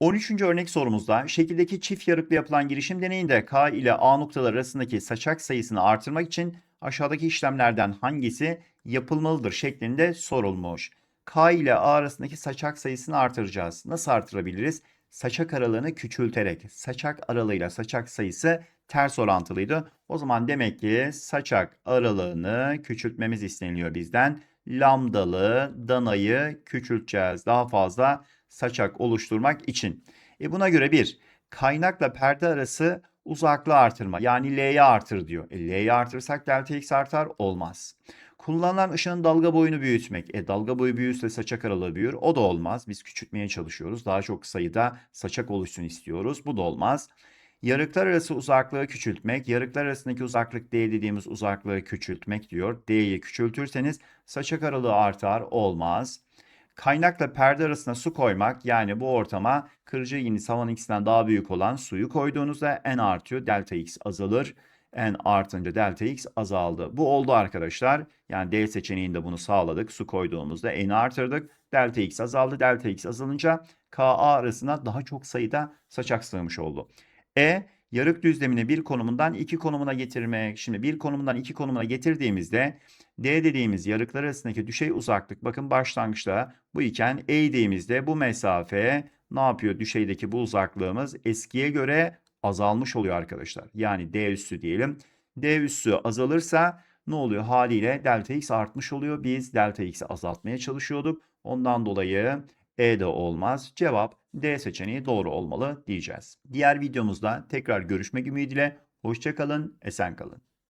13. örnek sorumuzda şekildeki çift yarıklı yapılan girişim deneyinde K ile A noktaları arasındaki saçak sayısını artırmak için aşağıdaki işlemlerden hangisi yapılmalıdır şeklinde sorulmuş. K ile A arasındaki saçak sayısını artıracağız. Nasıl artırabiliriz? Saçak aralığını küçülterek. Saçak aralığıyla saçak sayısı ters orantılıydı. O zaman demek ki saçak aralığını küçültmemiz isteniliyor bizden. Lambdalı danayı küçülteceğiz. Daha fazla saçak oluşturmak için. E buna göre bir kaynakla perde arası uzaklığı artırma. Yani L'yi artır diyor. E, L'yi artırırsak delta x artar olmaz. Kullanılan ışığın dalga boyunu büyütmek. E dalga boyu büyürse saçak aralığı büyür. O da olmaz. Biz küçültmeye çalışıyoruz. Daha çok sayıda saçak oluşsun istiyoruz. Bu da olmaz. Yarıklar arası uzaklığı küçültmek. Yarıklar arasındaki uzaklık D dediğimiz uzaklığı küçültmek diyor. D'yi küçültürseniz saçak aralığı artar. Olmaz. Kaynakla perde arasına su koymak yani bu ortama kırıcı yeni savan x'ten daha büyük olan suyu koyduğunuzda n artıyor. Delta x azalır. n artınca delta x azaldı. Bu oldu arkadaşlar. Yani D seçeneğinde bunu sağladık. Su koyduğumuzda n'i artırdık. Delta x azaldı. Delta x azalınca Ka arasına daha çok sayıda saçak sığmış oldu. E yarık düzlemini bir konumundan iki konumuna getirmek. Şimdi bir konumundan iki konumuna getirdiğimizde D dediğimiz yarıklar arasındaki düşey uzaklık bakın başlangıçta bu iken E dediğimizde bu mesafe ne yapıyor? Düşeydeki bu uzaklığımız eskiye göre azalmış oluyor arkadaşlar. Yani D üssü diyelim. D üssü azalırsa ne oluyor? Haliyle delta x artmış oluyor. Biz delta x'i azaltmaya çalışıyorduk. Ondan dolayı E de olmaz. Cevap D seçeneği doğru olmalı diyeceğiz. Diğer videomuzda tekrar görüşmek ümidiyle. Hoşçakalın, esen kalın.